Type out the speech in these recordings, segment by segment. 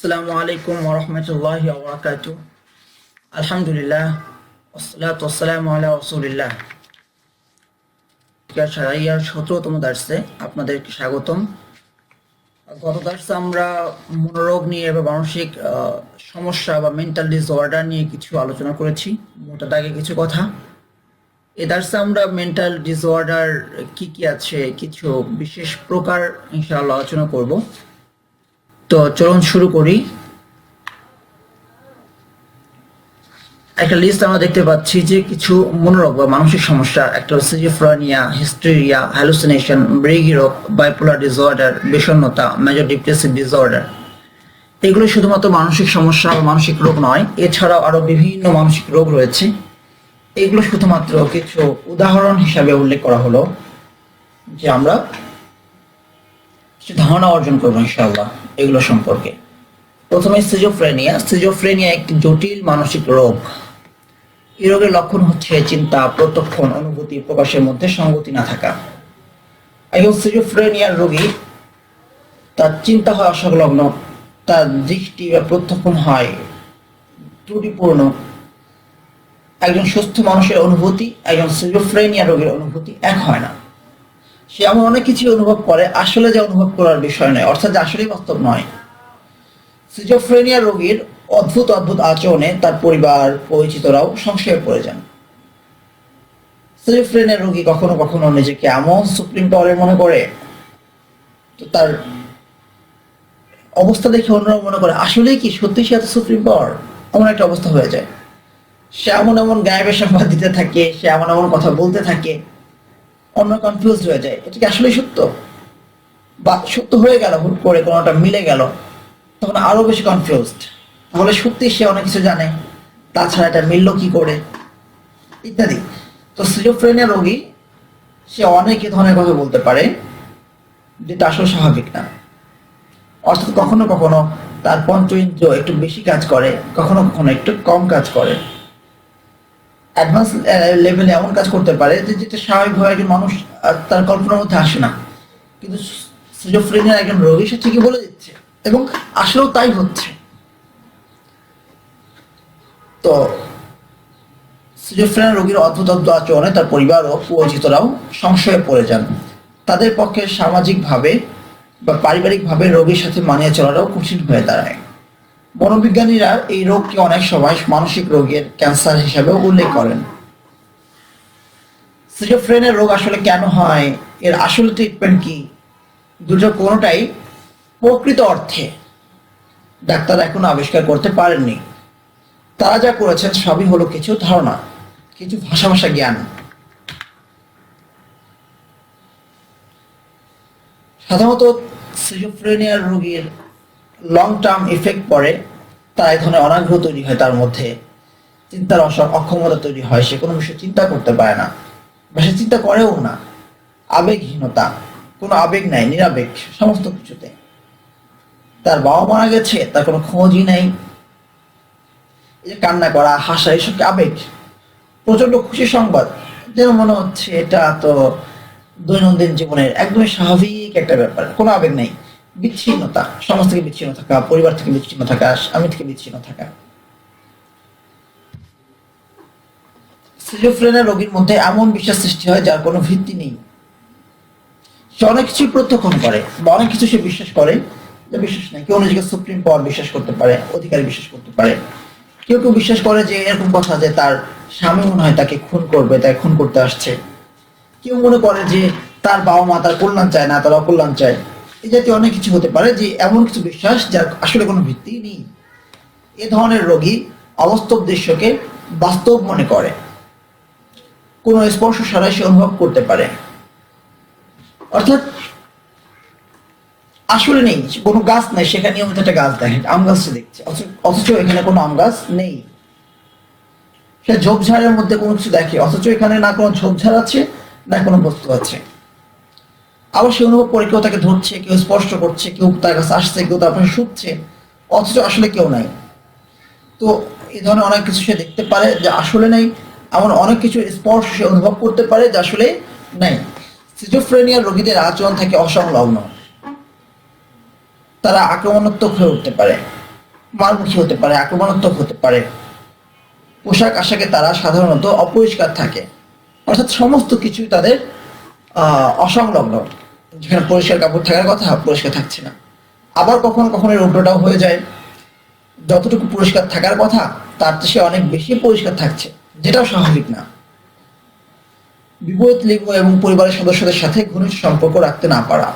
আসসালামু আলাইকুম ওরহমতুল্লাহ ওবরাকাত আলহামদুলিল্লাহ ওসলাত ওসালাম রসুলিল্লাহ। সতেরোতম দার্সে আপনাদেরকে স্বাগতম। গত দার্সে আমরা মনোরোগ নিয়ে বা মানসিক সমস্যা বা মেন্টাল ডিসঅর্ডার নিয়ে কিছু আলোচনা করেছি মোটা দাগে কিছু কথা। এ দার্সে আমরা মেন্টাল ডিসঅর্ডার কি কি আছে, কিছু বিশেষ প্রকার ইনশাআল্লাহ আলোচনা করব। তো চলুন শুরু করি। একটা লিস্ট আমরা দেখতে পাচ্ছি যে কিছু মনোরোগ বা মানসিক সমস্যা, একটা হচ্ছে জিফ্রানিয়া হিস্টেরিয়া হ্যালুসিনেশন ব্রেগি রোগ বাইপোলার ডিসঅর্ডার বিষণ্ণতা মেজর ডিপ্রেসিভ ডিসঅর্ডার এগুলো শুধুমাত্র মানসিক সমস্যা বা মানসিক রোগ নয়, এছাড়াও আরও বিভিন্ন মানসিক রোগ রয়েছে। এগুলো শুধুমাত্র কিছু উদাহরণ হিসাবে উল্লেখ করা হলো, যে আমরা ধারণা অর্জন করব ইনশাআল্লাহ এগুলো সম্পর্কে। প্রথমে সিজোফ্রেনিয়া সিজোফ্রেনিয়া একটি জটিল মানসিক রোগ। এই রোগের লক্ষণ হচ্ছে চিন্তা, প্রত্যক্ষণ, অনুভূতি, প্রকাশের মধ্যে সঙ্গতি না থাকা। একজন সিজোফ্রেনিয়ার রোগী তার চিন্তা হয় অসংলগ্ন, তার দৃষ্টি বা প্রত্যক্ষণ হয় ত্রুটিপূর্ণ। একজন সুস্থ মানুষের অনুভূতি, একজন সিজোফ্রেনিয়া রোগের অনুভূতি এক হয় না। সে এমন অনেক কিছু অনুভব করে, আসলে যে অনুভব করার বিষয় নয়, অর্থাৎ যে আসলেই বাস্তব নয়। সিজোফ্রেনিয়া রোগীর অদ্ভুত অদ্ভুত আচরণে তার পরিবার, পরিচিতরাও সংশয়ে পড়ে যান। সিজোফ্রেনিয়া রোগী কখনো কখনো নিজেকে এমন সুপ্রিম পাওয়ারের মনে করে, তো তার অবস্থা দেখে অন্যরা মনে করে, আসলেই কি সত্যি সে এত সুপ্রিম পাওয়ার এমন একটা অবস্থা হয়ে যায়। সে এমন এমন গায়েবের সংবাদ দিতে থাকে, সে এমন এমন কথা বলতে থাকে অন্য কনফিউজ হয়ে যায়। এটা কি আসলেই সত্য? বা সত্য হয়ে গেল, হুট করে কোনোটা মিলে গেল, তখন আরও বেশি কনফিউজড তাহলে সত্যি সে অনেক কিছু জানে, তাছাড়া এটা মিললো কি করে? ইত্যাদি। তো সিজোফ্রেনিয়া রোগী, সে অনেক ধরনের কথা বলতে পারে, যেটা আসলে স্বাভাবিক না। অর্থাৎ কখনো কখনো তার পঞ্চইন্দ্র একটু বেশি কাজ করে, কখনো কখনো একটু কম কাজ করে। অ্যাডভান্স লেভেলে এমন কাজ করতে পারে যে যেটা স্বাভাবিকভাবে একজন মানুষ তার কল্পনার মধ্যে আসে না। কিন্তু সিজোফ্রেনিয়ার একজন রোগী, সে ঠিকই বলে দিচ্ছে এবং আসলেও তাই হচ্ছে। তো সিজোফ্রেনিয়া রোগীর অদ্ভুত অদ্ভুত আচরণে তার পরিবার ও পরিচিতরাও সংশয়ে পড়ে যান। তাদের পক্ষে সামাজিকভাবে বা পারিবারিকভাবে রোগীর সাথে মানিয়ে চলাটাও কঠিন হয়ে দাঁড়ায়। মনোবিজ্ঞানীরা এই রোগকে অনেক সময় মানসিক রোগের ক্যান্সার হিসাবেও উল্লেখ করেন। সিজোফ্রেনের রোগ আসলে কেন হয়? এর আসল ট্রিটমেন্ট কি? দুটো কোনোটাই প্রকৃত অর্থে ডাক্তার এখনও আবিষ্কার করতে পারেননি। তারা যা করেছেন সবই হলো কিছু ধারণা, কিছু ভাষা ভাষা জ্ঞান। সাধারণত সিজোফ্রেনিয়ার রোগীর লং টার্ম ইফেক্ট পড়ে তার এক ধরনের অনাগ্রহ তৈরি হয় তার মধ্যে। চিন্তার অক্ষমতা তৈরি হয়, সে কোনো বিষয়ে চিন্তা করতে পারে না, বা সে চিন্তা করেও না। আবেগহীনতা, কোনো আবেগ নাই, নিরাবেগ, সমস্ত কিছুতে। তার বাবা মারা গেছে, তার কোনো খোঁজই নাই। এই যে কান্না করা, হাসা, এসব কি আবেগ? প্রচণ্ড খুশি সংবাদ। যেন মনে হচ্ছে এটা তো দৈনন্দিন জীবনের একদমই স্বাভাবিক একটা ব্যাপার, কোনো আবেগ নেই। বিচ্ছিন্নতা, সমাজ থেকে বিচ্ছিন্ন থাকা, পরিবার থেকে বিচ্ছিন্ন থাকা আমি থেকে বিচ্ছিন্ন থাকা। সিজোফ্রেনিয়া রোগীর মধ্যে এমন বিশ্বাস সৃষ্টি হয় যার কোনো ভিত্তি নেই। সে অনেক কিছু প্রত্যক্ষণ করে বা অনেক কিছু সে বিশ্বাস করে, যে বিশ্বাস নেই। কেউ নিজেকে সুপ্রিম পাওয়ার বিশ্বাস করতে পারে, অধিকারী বিশ্বাস করতে পারে। কেউ কেউ বিশ্বাস করে যে এরকম কথা যে তার স্বামী মনে হয় তাকে খুন করবে তাই খুন করতে আসছে। কেউ মনে করে যে তার বাবা মা তার কল্যাণ চায় না, তার অকল্যাণ চায়। এই জাতীয় অনেক কিছু হতে পারে যে এমন কিছু বিশ্বাস যার আসলে কোনো ভিত্তি নেই। এ ধরনের রোগী অবাস্তব দৃশ্যকে বাস্তব মনে করে। কোনো স্পর্শ ছাড়াই সে অনুভব করতে পারে। অর্থাৎ আসলে নেই, কোনো গাছ নেই, সেখানে নিয়মিত একটা গাছ দেখে, আম গাছটা দেখছে। অথচ এখানে কোনো আম গাছ নেই। সে ঝোপঝাড়ের মধ্যে কোনো কিছু দেখে, অথচ এখানে না কোনো ঝোপঝাড় আছে, না কোনো বস্তু আছে। আবার সে অনুভব করে কেউ তাকে ধরছে, কেউ স্পর্শ করছে, কেউ তার কাছে আসছে, কেউ তার পাশে শুচ্ছে, অথচ আসলে কেউ নাই। তো এই ধরনের অনেক কিছু সে দেখতে পারে যে আসলে নেই, এমন অনেক কিছু স্পর্শ সে অনুভব করতে পারে যে আসলে নেই। সিজোফ্রেনিয়ার রোগীদের আচরণ থাকে অসংলগ্ন। তারা আক্রমণাত্মক হয়ে উঠতে পারে, মারমুখী হতে পারে, আক্রমণাত্মক হতে পারে। পোশাক আশাকে তারা সাধারণত অপরিষ্কার থাকে। অর্থাৎ সমস্ত কিছুই তাদের অসংলগ্ন। যেখানে পরিষ্কার কাপড় থাকার কথা পরিষ্কার থাকছে না। আবার কখনো কখনো এর উল্টোটাও হয়ে যায়। যতটুকু পরিষ্কার থাকার কথা, তার সে অনেক বেশি পরিষ্কার থাকছে, যেটাও স্বাভাবিক না। বিপরীত লিঙ্গ এবং পরিবারের সদস্যদের সাথে ঘনিষ্ঠ সম্পর্ক রাখতে না পারা।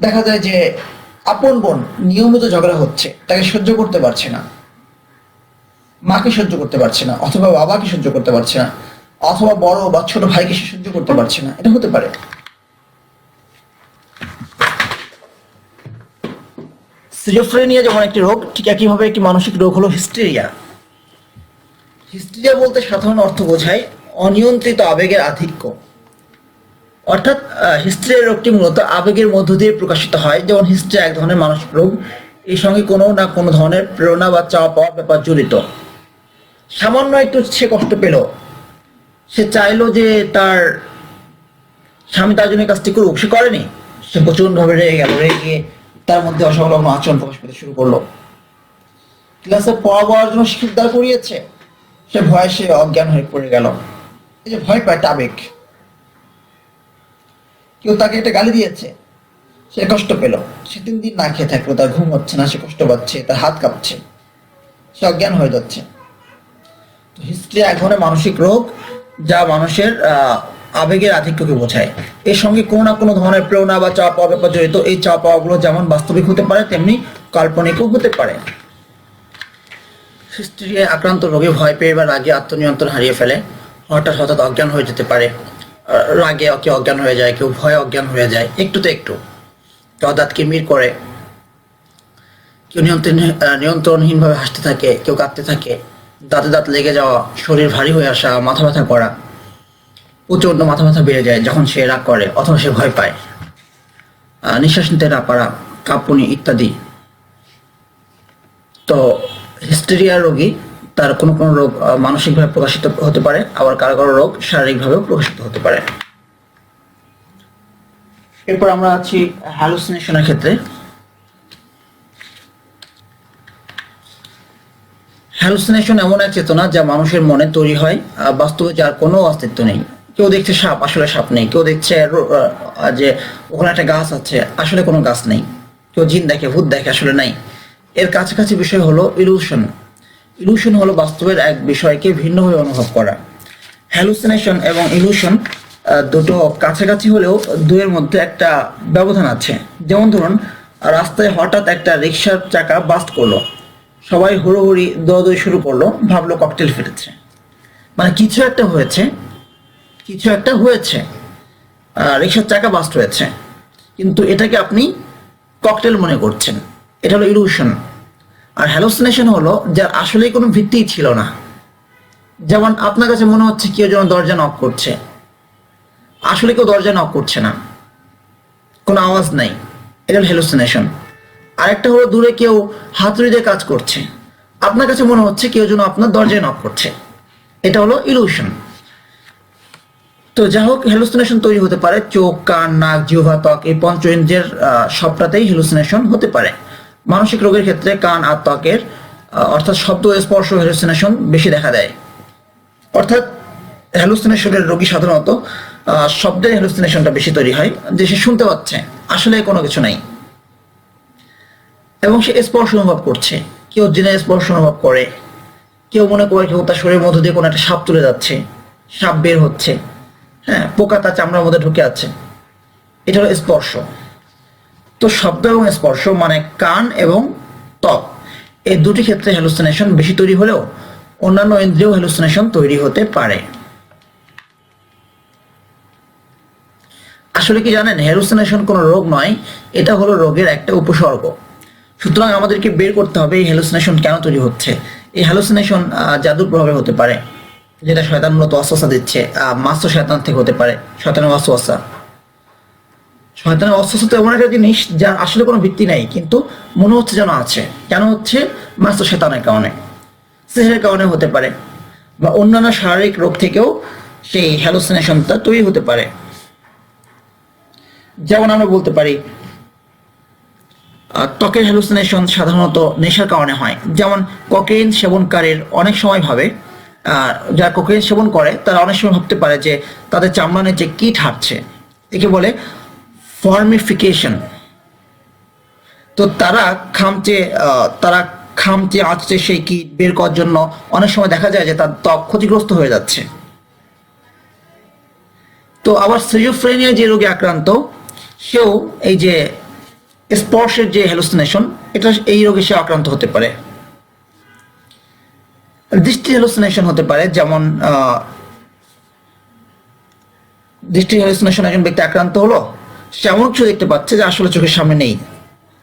দেখা যায় যে, আপন বোন নিয়মিত ঝগড়া হচ্ছে, তাকে সহ্য করতে পারছে না। মাকে সহ্য করতে পারছে না, অথবা বাবাকে সহ্য করতে পারছে না, অথবা বড় বা ছোট ভাইকে সে সহ্য করতে পারছে না। এটা হতে পারে। সিজোফ্রেনিয়া যেমন একটি রোগ, ঠিক একইভাবে একটি মানসিক রোগ হলো হিস্টেরিয়া হিস্টেরিয়া বলতে সাধারণ অর্থ বোঝায় অনিয়ন্ত্রিত আবেগের আধিক্য। অর্থাৎ হিস্ট্রিয়া রোগটি মূলত আবেগের মধ্য দিয়ে প্রকাশিত হয়। যেমন হিস্ট্রিয়া এক ধরনের মানসিক রোগ। এর সঙ্গে কোনো না কোনো ধরনের প্রেরণা বা চাওয়া পাওয়ার ব্যাপার জড়িত। সামান্য একটু সে কষ্ট পেল। সে চাইলো যে তার স্বামী তার জন্য কাজটি করুক। সে করেনি। সে প্রচন্ডভাবে রেগে গেল। রেগে তার মধ্যে অসংলগ্ন আচরণ প্রকাশ পেতে শুরু করল। ক্লাসে পড়া বলার জন্য শিক্ষক দাঁড় করিয়েছে, সে ভয়ে সে অজ্ঞান হয়ে পড়ে গেল। এই যে ভয় পায় আবেগ। কেউ তাকে একটা গালি দিয়েছে, সে কষ্ট পেল। সে তিন দিন না খেয়ে থাকল, তার ঘুম হচ্ছে না, সে কষ্ট পাচ্ছে, তার হাত কাঁপছে। সে অজ্ঞান হয়ে যাচ্ছে। তো হিস্ট্রি এক ধরনের মানসিক রোগ, যা মানুষের আবেগের আধিক্যকে বোঝায়। এর সঙ্গে কোনো না কোনো ধরনের প্রেরণা বা চাপ পাওয়া ব্যাপার জড়িত। এই চাপ পাওয়াগুলো যেমন বাস্তবিক হতে পারে, তেমনি কাল্পনিকও হতে পারে। হিস্ট্রিয়ায় আক্রান্ত রোগে ভয় পেয়ে বা রাগে আত্মনিয়ন্ত্রণ হারিয়ে ফেলে, হঠাৎ হঠাৎ অজ্ঞান হয়ে যেতে পারে। রাগে কেউ অজ্ঞান হয়ে যায়, কেউ ভয়ে অজ্ঞান হয়ে যায়, একটু তো একটু। কেউ দাঁত কিরমির করে, কেউ নিয়ন্ত্রণ নিয়ন্ত্রণহীনভাবে হাসতে থাকে, কেউ কাঁদতে থাকে, দাঁতে দাঁত লেগে যাওয়া, শরীর ভারী হয়ে আসা, মাথা ব্যথা করা। প্রচণ্ড মাথা ব্যথা বেড়ে যায় যখন সে রাগ করে অথবা সে ভয় পায়। নিঃশ্বাস নিতে না পারা, কাঁপুনি ইত্যাদি। তো হিস্টেরিয়া রোগী তার কোনো কোনো রোগ মানসিকভাবে প্রকাশিত হতে পারে, আবার কারও কারও রোগ শারীরিকভাবেও প্রকাশিত হতে পারে। এরপর আমরা আছি হ্যালুসিনেশনের ক্ষেত্রে। হ্যালুসিনেশন এমন এক চেতনা যা মানুষের মনে তৈরি হয় বাস্তবে যার কোনো অস্তিত্ব নেই। কেউ দেখছে সাপ, আসলে সাপ নেই। কেউ দেখছে যে ওখানে একটা গাছ আছে, আসলে কোনো গাছ নেই। কেউ জিন দেখে, ভূত দেখে, আসলে নাই। এর কাছাকাছি বিষয় হলো ইলুশন ইলুশন হলো বাস্তবের এক বিষয়কে ভিন্নভাবে অনুভব করা। হ্যালুসিনেশন এবং ইলুশন দুটো কাছাকাছি হলেও দুয়ের মধ্যে একটা ব্যবধান আছে। যেমন ধরুন, রাস্তায় হঠাৎ একটা রিক্সার চাকা বাস্ট করল। সবাই হুড়োহুড়ি দৌড়দৌড়ি শুরু করল, ভাবলো ককটেল ফেটেছে। মানে কিছু একটা হয়েছে কিছু একটা হয়েছে রিক্সার চাকা বাস্ট হয়েছে, কিন্তু এটাকে আপনি ককটেল মনে করছেন। এটা হলো ইলুশন আর হ্যালোসিনেশন হলো যার আসলেই কোনো ভিত্তিই ছিল না। যেমন আপনার কাছে মনে হচ্ছে কেউ যেন দরজা নক করছে। আসলে কেউ দরজা নক করছে না। কোনো আওয়াজ নাই। এটা হলো হ্যালোসিনেশন আরেকটা হলো দূরে কেউ হাতুড়ি দিয়ে কাজ করছে। আপনার কাছে মনে হচ্ছে কেউ যেন আপনার দরজায় নক করছে। এটা হলো ইলুশন তো যাই হোক হ্যালুসিনেশন তৈরি হতে পারে। চোখ, কান, নাক, জিহ্বা, ত্বক, এই পঞ্চ ইন্দ্রিয়ের সবটাতেই হ্যালুসিনেশন হতে পারে। মানসিক রোগের ক্ষেত্রে কান আর ত্বকের অর্থাৎ শব্দ, স্পর্শ হ্যালুসিনেশন বেশি দেখা দেয়। অর্থাৎ হ্যালুসিনেশনের রোগী সাধারণত শব্দের হ্যালুসিনেশনটা বেশি তৈরি হয়, যে সে শুনতে পাচ্ছে। আসলে কোনো কিছু নাই। এবং সে স্পর্শ অনুভব করছে। কেউ জেনে স্পর্শ অনুভব করে। কেউ মনে করে কেউ তার শরীরের মধ্যে দিয়ে কোনো একটা সাপ তুলে যাচ্ছে। সাপ বের হচ্ছে। হ্যাঁ পোকা তার চামড়ার মধ্যে ঢুকে আছে। এটা হলো স্পর্শ। তো শব্দ এবং স্পর্শ মানে কান এবং ত্বক। এই দুটি ক্ষেত্রে হ্যালুসিনেশন বেশি তৈরি হলেও অন্যান্য ইন্দ্রিয় হ্যালুসিনেশন তৈরি হতে পারে। আসলে কি জানেন হ্যালুসিনেশন কোনো রোগ নয়, এটা হলো রোগের একটা উপসর্গ। সুতরাং আমাদেরকে বের করতে হবে এই হ্যালুসিনেশন কেন তৈরি হচ্ছে? এই হ্যালুসিনেশন জাদুর প্রভাবে হতে পারে। যেটা শয়তান মূলত অস্বস্থা দিচ্ছে। মাস্ত শয়তান থেকে হতে পারে। শয়তানের অস্বস্থা শয়তানের অস্বস্থ এমন একটা জিনিস যার আসলে কোনো ভিত্তি নেই, কিন্তু মনে হচ্ছে যেন আছে। কেন হচ্ছে? মাস্ত কারণে। সেহের কারণে হতে পারে। বা অন্যান্য শারীরিক রোগ থেকেও সেই হ্যালুসিনেশনটা তৈরি হতে পারে। যেমন আমরা বলতে পারি ত্বকের হ্যালুসিনেশন সাধারণত নেশার কারণে হয়। যেমন কোকেইন সেবনকারীর অনেক সময় ভাবে যারা কোকেইন সেবন করে, তারা অনেক সময় ভাবতে পারে যে তাদের চামড়া নিচে কীট হাঁটছে একে বলে ফর্মিফিকেশন তো তারা খামচে তারা খামচে আঁচড়ে সেই কিট বের করার জন্য অনেক সময় দেখা যায় যে তার ত্বক ক্ষতিগ্রস্ত হয়ে যাচ্ছে। তো আবার সিজোফ্রেনিয়া যে রোগে আক্রান্ত, সেও এই যে স্পর্শের যে হ্যালুসিনেশন এটা এই রোগে সে আক্রান্ত হতে পারে। দৃষ্টি হ্যালুসিনেশন হতে পারে, যেমন দৃষ্টি হ্যালুসিনেশন একজন ব্যক্তি আক্রান্ত হলো, সে এমন কিছু দেখতে পাচ্ছে যে আসলে চোখের সামনে নেই।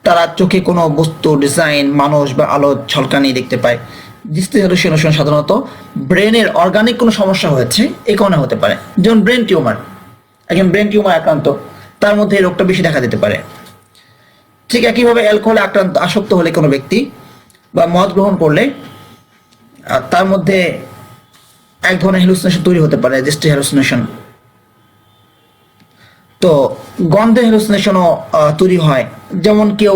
তারা চোখে কোনো বস্তু ডিজাইন মানুষ বা আলো ঝলকানি দেখতে পায়। দৃষ্টি হ্যালুসিনেশন সাধারণত ব্রেনের অর্গানিক কোনো সমস্যা হয়েছে এই কারণে হতে পারে। যেমন ব্রেন টিউমার একজন ব্রেন টিউমার আক্রান্ত, তার মধ্যে এই রোগটা বেশি দেখা দিতে পারে। ঠিক একইভাবে অ্যালকোহলে আক্রান্ত, আসক্ত হলে কোনো ব্যক্তি বা মদ গ্রহণ করলে তার মধ্যে এক ধরনের হ্যালুসিনেশন তৈরি হতে পারে, দৃষ্টি হ্যালুসিনেশন তো গন্ধে হ্যালুসিনেশনও তৈরি হয়। যেমন কেউ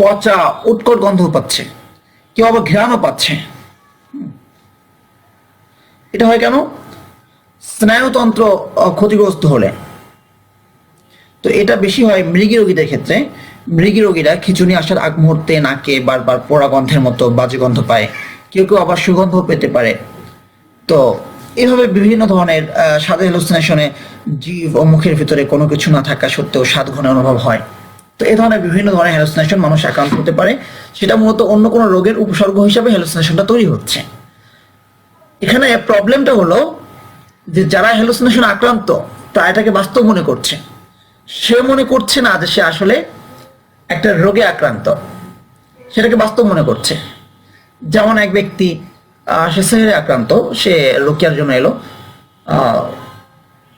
পচা উৎকট গন্ধ পাচ্ছে, কেউ আবার ঘ্রাণও পাচ্ছে। এটা হয় কেন? স্নায়ুতন্ত্র ক্ষতিগ্রস্ত হলে। তো এটা বেশি হয় মৃগী রোগীদের ক্ষেত্রে। মৃগী রোগীরা খিচুনি আসার আগ মুহূর্তে নাকে বারবার পোড়া গন্ধের মতো বাজে গন্ধ পায়। কেউ কেউ আবার সুগন্ধ পেতে পারে। তো এভাবে বিভিন্ন ধরনের স্বাদের হ্যালুসিনেশনে জীব ও মুখের ভিতরে কোনো কিছু না থাকা সত্ত্বেও স্বাদ ঘন অনুভব হয়। তো এই ধরনের বিভিন্ন ধরনের হ্যালুসিনেশন মানুষ আক্রান্ত হতে পারে। সেটা মূলত অন্য কোনো রোগের উপসর্গ হিসাবে হ্যালুসিনেশনটা তৈরি হচ্ছে। এখানে প্রবলেমটা হলো যে যারা হ্যালুসিনেশন আক্রান্ত, তারা এটাকে বাস্তব মনে করছে। সে মনে করছে না যে সে আসলে একটা রোগে আক্রান্ত। সেটাকে বাস্তব মনে করছে। যেমন এক ব্যক্তি সে আক্রান্ত, সে রোকিয়ার জন্য এলো।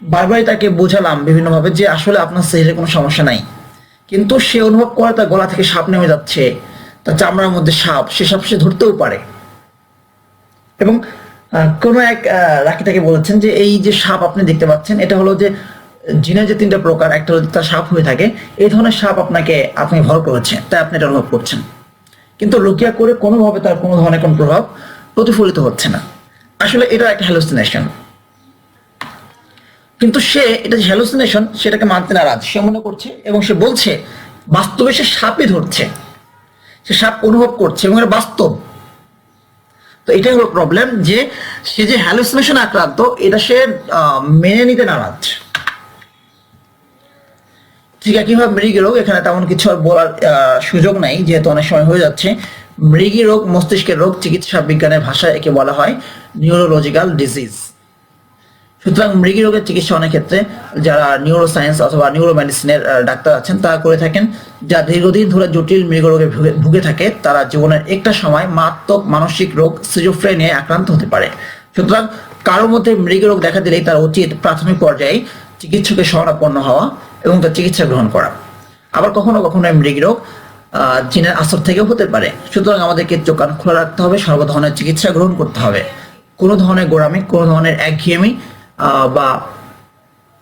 বারবারই তাকে বোঝালাম বিভিন্নভাবে যে আসলে আপনার সেহেরে কোনো সমস্যা নাই। কিন্তু সে অনুভব করে তার গলা থেকে সাপ নেমে যাচ্ছে, তার চামড়ার মধ্যে সাপ, সে সাপ সে ধরতেও পারে। এবং কোনো এক রাখি তাকে বলেছেন যে এই যে সাপ আপনি দেখতে পাচ্ছেন, এটা হলো যে জিনের যে তিনটা প্রকার, একটা হলো তার সাপ হয়ে থাকে, এই ধরনের সাপ আপনাকে আপনি ভর করেছে, তাই আপনি এটা অনুভব করছেন। কিন্তু রুকিয়া করে কোনোভাবে তার কোনো ধরনের কোনো প্রভাব প্রতিফলিত হচ্ছে না। আসলে এটা একটা হ্যালুসিনেশন কিন্তু সে, এটা যে হ্যালুসিনেশন সেটাকে মানতে নারাজ। সে মনে করছে এবং সে বলছে, বাস্তবে সে সাপই ধরছে। সে সাপ অনুভব করছে এবং এটা বাস্তব। তো এটাই হলো প্রবলেম যে, সে যে হ্যালুসিনেশন আক্রান্ত, এটা সে মেনে নিতে নারাজ। ঠিক একইভাবে মৃগী রোগ? এখানে তেমন কিছু আর বলার সুযোগ নাই, যেহেতু অনেক সময় হয়ে যাচ্ছে। মৃগী রোগ, মস্তিষ্কের রোগ, চিকিৎসা বিজ্ঞানের ভাষায় একে বলা হয় নিউরোলজিক্যাল ডিজিজ সুতরাং মৃগী রোগের চিকিৎসা অনেক ক্ষেত্রে যারা নিউরো সায়েন্স অথবা নিউরো মেডিসিনের ডাক্তার আছেন, তারা করে থাকেন। যা দীর্ঘদিন ধরে জটিল মৃগ রোগে ভুগে- থাকে, তারা জীবনের একটা সময় মারাত্মক মানসিক রোগ সিজোফ্রেনিয়ায় আক্রান্ত হতে পারে। সুতরাং কারোর মধ্যে মৃগ রোগ দেখা দিলেই তার উচিত প্রাথমিক পর্যায়ে চিকিৎসকের শরণাপন্ন হওয়া এবং তার চিকিৎসা গ্রহণ করা। আবার কখনো কখনো মৃগ রোগ জিনের আসর থেকেও হতে পারে। সুতরাং আমাদেরকে চোখ কান খোলা রাখতে হবে, সর্ব ধরনের চিকিৎসা গ্রহণ করতে হবে। কোনো ধরনের গোড়ামি, কোনো ধরনের একঘেয়েমি বা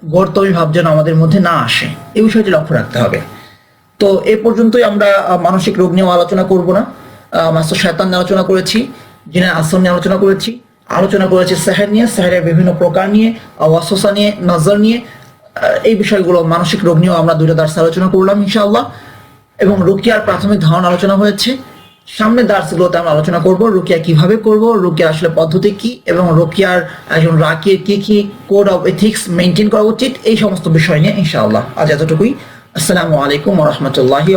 গর্তবী ভাব যেন আমাদের মধ্যে না আসে এই বিষয়টি লক্ষ্য রাখতে হবে। তো এ পর্যন্তই আমরা মানসিক রোগ নিয়েও আলোচনা করব না। মাস্টার শয়তান নিয়ে আলোচনা করেছি, জিনের আসর নিয়ে আলোচনা করেছি আলোচনা করেছি সেহের নিয়ে, সেহেরের বিভিন্ন প্রকার নিয়ে ওয়াসওয়াসা নিয়ে, নজর নিয়ে এই বিষয়গুলো, মানসিক রোগ নিয়েও আমরা দুইটা দার্স আলোচনা করলাম, ইনশাআল্লাহ। এবং রুকিয়ার প্রাথমিক ধারণা আলোচনা হয়েছে। সামনের দার্সগুলোতে আমরা আলোচনা করব, রুকিয়া কীভাবে করব, রুকিয়ার আসলে পদ্ধতি কি, এবং রুকিয়ার একজন রাকির কি কি কোড অফ এথিক্স মেনটেন করা উচিত, এই সমস্ত বিষয় নিয়ে, ইনশাআল্লাহ। আজ এতটুকুই। আসসালামু আলাইকুম রহমতুল্লাহি